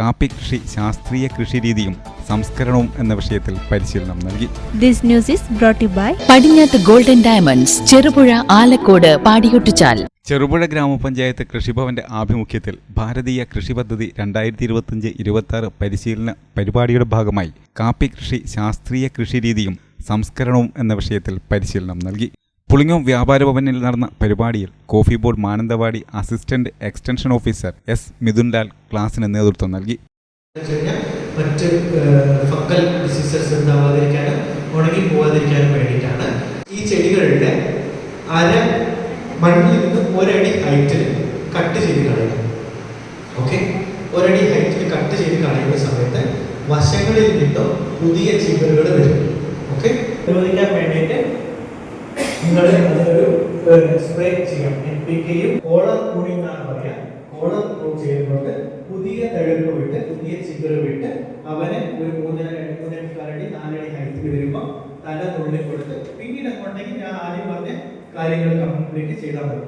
കാപ്പി കൃഷി ശാസ്ത്രീയ കൃഷിരീതിയും സംസ്കരണവും എന്ന വിഷയത്തിൽ പരിശീലനം നൽകി. This news is brought by by Padinjath golden diamonds Cherupuzha Alakode Padiyottuchal. Cherupuzha ഗ്രാമപഞ്ചായത്ത് കൃഷിഭവന്റെ ആഭിമുഖ്യത്തിൽ ഭാരതീയ കൃഷി പദ്ധതി രണ്ടായിരത്തി ഇരുപത്തിയഞ്ച് ഇരുപത്തി ആറ് പരിശീലന പരിപാടിയുടെ ഭാഗമായി കാപ്പി കൃഷി ശാസ്ത്രീയ കൃഷിരീതിയും സംസ്കരണവും എന്ന വിഷയത്തിൽ പരിശീലനം നൽകി. പുളിങ്ങോം വ്യാപാര ഭവനിൽ നടന്ന പരിപാടിയിൽ coffee board Mananthavady assistant extension officer S Mithunlal ക്ലാസിന് നേതൃത്വം നൽകി. മറ്റ് ഫംഗൽ ഡിസീസസ് ഉണ്ടാവാതിരിക്കാനും ഉണങ്ങി പോവാതിരിക്കാനും വേണ്ടിയിട്ടാണ്. ഈ ചെടികളുടെ അര മണ്ണിൽ നിന്ന് ഒരടി ഹൈറ്റിൽ കട്ട് ചെയ്ത് കളയുക ഓക്കെ? ഒരടി ഹൈറ്റിൽ കട്ട് ചെയ്ത് കളയുന്ന സമയത്ത് വശങ്ങളിൽ നിന്നും പുതിയ ചിഗറുകൾ വരും ഓക്കെ? അനുവദിക്കാൻ വേണ്ടിയിട്ട് സ്പ്രേ ചെയ്യാം എൻ പി കെയും കോളർ കൂടി എന്നാണ് പറയാ. കോളർ പ്രൂവ് ചെയ്തുകൊണ്ട് പുതിയ തഴപ്പ് വിട്ട് പുതിയ ചിഗർ വിട്ട് അവനെ ഒരു മൂന്നര രണ്ട് മൂന്നര കാലടി നാലടി ഹൈറ്റിൽ വരുമ്പോൾ തല തുള്ളി കൊടുത്ത് പിന്നീട് അങ്ങോട്ടേക്ക് ഞാൻ ആദ്യം പറഞ്ഞ കാര്യങ്ങൾ കംപ്ലീറ്റ് ചെയ്താൽ മതി.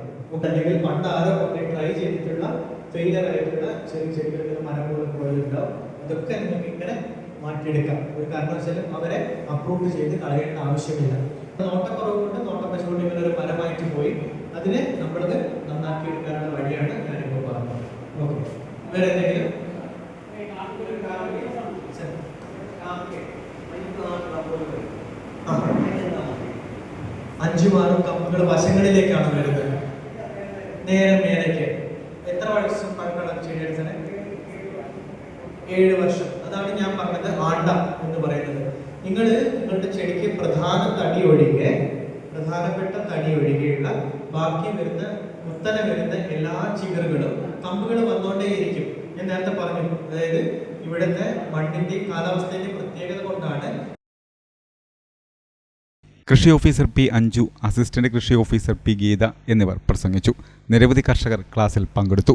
അല്ലെങ്കിൽ പണ്ട് ആരോ ഒക്കെ ട്രൈ ചെയ്തിട്ടുള്ള ഫെയിലർ ആയിട്ടുള്ള ചെറിയ ചെടികളുടെ മരങ്ങളും പോലുണ്ടാവും അതൊക്കെ നിങ്ങൾക്ക് ഇങ്ങനെ മാറ്റിയെടുക്കാം. ഒരു കാരണവശാലും അവരെ അപ്രൂവ് ചെയ്ത് കളയേണ്ട ആവശ്യമില്ല. നോട്ടക്കുറവ് കൊണ്ട് അതിനെ നമ്മളത് നന്നാക്കി എടുക്കാനുള്ള വഴിയാണ് ഞാനിപ്പോൾ പറഞ്ഞത്. ഓക്കെ. വേറെ എന്തെങ്കിലും? അഞ്ചു മാറും കമ്പുകൾ വശങ്ങളിലേക്കാണ് വരുന്നത്. നേരെ മേലേക്ക്. എത്ര വർഷം പഴക്കമുള്ള ചെടിയെടുത്തത് ഏഴ് വർഷം. അതാണ് ഞാൻ പറഞ്ഞത് ആണ്ട എന്ന് പറയുന്നത്. നിങ്ങൾ നിങ്ങളുടെ ചെടിക്ക് പ്രധാന തടി ഒഴികെ പ്രധാനപ്പെട്ട തടി ഒഴികെയുള്ള ബാക്കി വരുന്ന കുത്തനെ വരുന്ന എല്ലാ ചിഗറുകളും കമ്പുകൾ വന്നുകൊണ്ടേയിരിക്കും. ഞാൻ നേരത്തെ പറഞ്ഞു. അതായത് ഇവിടുത്തെ മണ്ണിന്റെ കാലാവസ്ഥയുടെ പ്രത്യേകത കൊണ്ടാണ് കൃഷി ഓഫീസർ പി അഞ്ജു അസിസ്റ്റന്റ് കൃഷി ഓഫീസർ പി ഗീത എന്നിവർ പ്രസംഗിച്ചു. നിരവധി കർഷകർ ക്ലാസ്സിൽ പങ്കെടുത്തു.